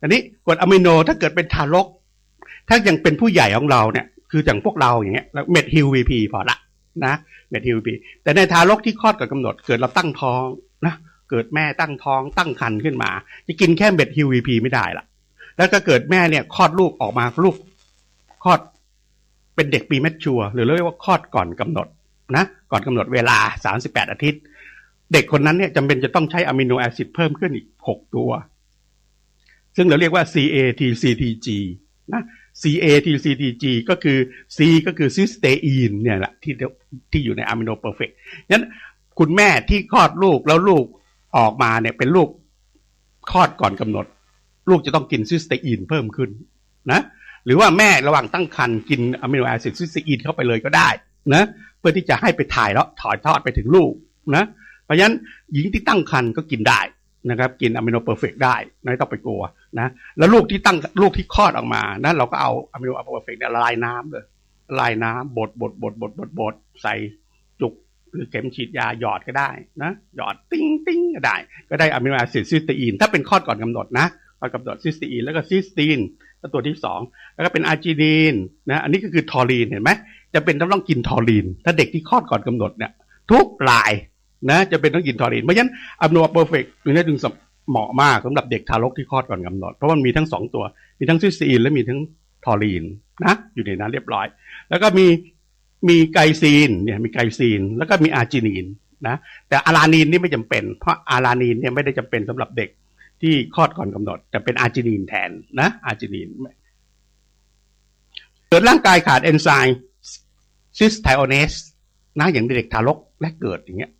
อันนี้กรดอะมิโนถ้าเกิดเป็นทารก ถ้ายังเป็นผู้ใหญ่ของเราเนี่ย คืออย่างพวกเราอย่างเงี้ยแล้วเม็ดฮิววีพีพอละนะเม็ดฮิววีพีแต่ในทารกที่คลอดก่อนกำหนด เกิดเราตั้งท้องนะเกิดแม่ตั้งท้องตั้งครรภ์ขึ้นมา จะกินแค่เม็ดฮิววีพีไม่ได้ละแล้วก็เกิดแม่เนี่ยคลอดลูกออกมาลูกคลอดเป็นเด็กปีแมชชัวหรือเรียกว่าคลอดก่อนกำหนดนะก่อนกำหนดเวลา 38 อาทิตย์ เด็กคนนั้นเนี่ยจำเป็นจะต้องใช้อะมิโนแอซิดเพิ่มขึ้นอีก 6 ตัว ซึ่งเราเรียกว่า CATCTG นะ CATCTG ก็คือ C ก็คือซิสเตอีนเนี่ยแหละที่ที่อยู่ในอะมิโนเพอร์เฟกต์นั้นคุณแม่ที่คลอดลูกแล้วลูกออกมาเนี่ยเป็นลูกคลอดก่อนกำหนด ลูกจะต้องกินซิสเตอีนเพิ่มขึ้นนะหรือว่าแม่ระหว่างตั้งครรภ์กินอะมิโนแอซิดซิสเตอีนเข้าไปเลยก็ได้นะเพื่อที่จะให้ไปถ่ายแล้วถอยทอดไปถึงลูกนะเพราะฉะนั้นหญิงที่ตั้งครรภ์ก็กินได้ นะครับกินอะมิโนเพอร์เฟกได้ไม่ต้องไปกลัวนะแล้วลูกที่ตั้งลูกที่คลอดออกมานะเราก็เอาอะมิโนเพอร์เฟกเนี่ยละลายน้ำเลยละลายน้ำบดบดบดบดบดบดใส่จุกหรือเข็มฉีดยาหยอดก็ได้นะหยอดติ้งติ้งก็ได้ ก็ได้อะมิโนแอซิดซิสเตอีนถ้าเป็นคลอดก่อนกำหนดนะก่อนกำหนดซิสเตอีนแล้วก็ซิสตีนแล้วตัวที่สองแล้วก็เป็นอาร์จินีนนะอันนี้ก็คือทอรีนเห็นไหมจะเป็นต้องต้องกินทอรีน ถ้าเด็กที่คลอดก่อนกำหนดเนี่ยทุกราย นะจะเป็นต้องกินทอรีนเพราะฉะนั้นอะมิโนเพอร์เฟกต์ตัวนี้จึงเหมาะมากสำหรับเด็กทารกที่คลอดก่อนกำหนด เพราะมันมีทั้งสองตัว มีทั้งซิสตีนและมีทั้งทอรีนนะอยู่ในนั้นเรียบร้อย แล้วก็มีมีไกซีนเนี่ยมีไกซีน แล้วก็มีอาร์จินีนนะแต่อารานีนนี่ไม่จำเป็น เพราะอารานีนเนี่ยไม่ได้จำเป็นสำหรับเด็กที่คลอดก่อนกำหนดจะเป็นอาร์จินีนแทนนะอาร์จินีนเกิดร่างกายขาดเอนไซม์ซิสไทโอเนสนะอย่างเด็กทารกแรกเกิดอย่างเงี้ย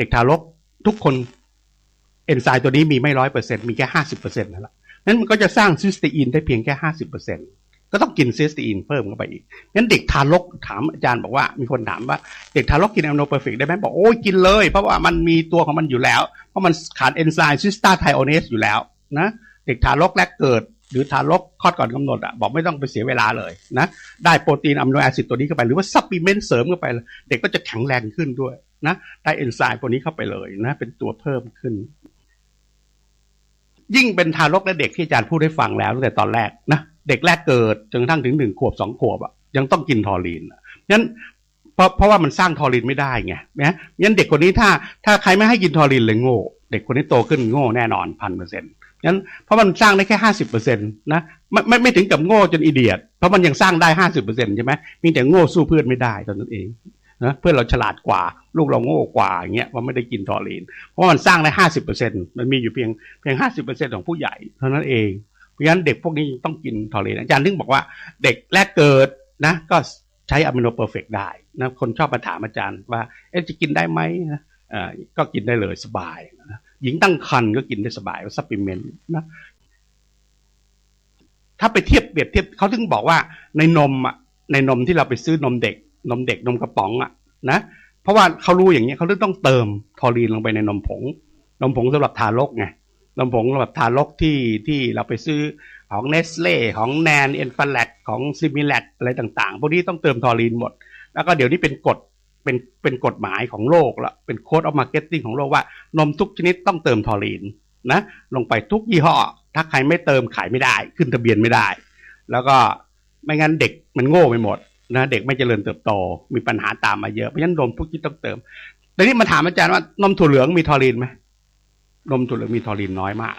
เด็กทารกทุกคนเอนไซม์ตัวนี้มีไม่ร้อยเปอร์เซ็นต์มีแค่ห้าสิบเปอร์เซ็นต์นั่นแหละนั้นมันก็จะสร้างซิสเตอีนได้เพียงแค่ห้าสิบเปอร์เซ็นต์ก็ต้องกินซิสเตอีนเพิ่มเข้าไปอีกงั้นเด็กทารกถามอาจารย์บอกว่ามีคนถามว่าเด็กทารกกินแอมโนเพอร์เฟกได้ไหมบอกโอ้ยกินเลย เพราะว่ามันมีตัวของมันอยู่แล้ว เพราะมันขาดเอนไซม์ซิสตาไทโอเนสอยู่แล้วนะเด็กทารกแรกเกิด หรือทารกคลอดก่อนกำหนดอะบอกไม่ต้องไปเสียเวลาเลยนะได้โปรตีนอะมิโนแอซิดตัวนี้เข้าไปหรือว่าซัพพลีเมนต์เสริมเข้าไป เด็กก็จะแข็งแรงขึ้นด้วย นะได้เอนไซม์ตัวนี้เข้าไปเลยนะ เป็นตัวเพิ่มขึ้น ยิ่งเป็นทารกและเด็กที่อาจารย์พูดให้ฟังแล้วตั้งแต่ตอนแรกนะเด็กแรกเกิดจนกระทั่งถึงหนึ่งขวบสองขวบอะยังต้องกินทอรีนงั้นเพราะเพราะว่ามันสร้างทอรีนไม่ได้ไงนะงั้นเด็กคนนี้ถ้าถ้าใครไม่ให้กินทอรีนเลยโง่ เด็กคนนี้โตขึ้นโง่แน่นอนพันเปอร์เซ็นต์งั้นเพราะมันสร้างได้แค่ห้าสิบเปอร์เซ็นต์นะไม่ไม่ไม่ถึงกับโง่จนอีเดียดเพราะมันยังสร้างได้ห้าสิบเปอร์เซ็นต์ใช่ไหมมีแต่โง่สู้เพื่อนไม่ได้ตอนนั้นเอง นะเพื่อนเราฉลาดกว่า ลูกเราโง่กว่าอย่างเงี้ยว่าไม่ได้กินทอรีน เพราะมันสร้างได้ห้าสิบเปอร์เซ็นต์มันมีอยู่เพียงเพียงห้าสิบเปอร์เซ็นต์ของผู้ใหญ่เท่านั้นเองเพราะฉะนั้นเด็กพวกนี้ต้องกินทอรีนอาจารย์ถึงบอกว่าเด็กแรกเกิดนะก็ใช้อะมิโนเพอร์เฟกได้นะคนชอบมาถามอาจารย์ว่าเอ๊ะจะกินได้ไหมนะอ่าก็กินได้เลยสบายนะหญิงตั้งครรภ์ก็กินได้สบายว่าซัพพลีเมนต์นะถ้าไปเทียบเปรียบเทียบเขาถึงบอกว่าในนมอะในนมที่เราไปซื้อนมเด็ก นมเด็กนมกระป๋องอะนะเพราะว่าเขารู้อย่างนี้เขาต้องเติมทอรีนลงไปในนมผง นมผงสำหรับทารกไงนมผงสำหรับทารกที่ที่เราไปซื้อของเนสเล่ของแนนเอ็นฟาแลกของซิมิแลกอะไรต่างๆ พวกนี้ต้องเติมทอรีนหมด แล้วก็เดี๋ยวนี้เป็นกฎเป็นเป็นกฎหมายของโลกละเป็นโค้ดออฟมาร์เก็ตติ้งของโลกว่านมทุกชนิดต้องเติมทอรีนนะลงไปทุกยี่ห้อ ถ้าใครไม่เติมขายไม่ได้ ขึ้นทะเบียนไม่ได้ แล้วก็ไม่งั้นเด็กมันโง่ไปหมด นะเด็กไม่เจริญเติบโต มีปัญหาตามมาเยอะเพราะฉะนั้นนมทุกที่ต้องเติมแต่นี่มาถามอาจารย์ว่านมถั่วเหลืองมีทอรินไหมนมถั่วเหลืองมีทอรินน้อยมาก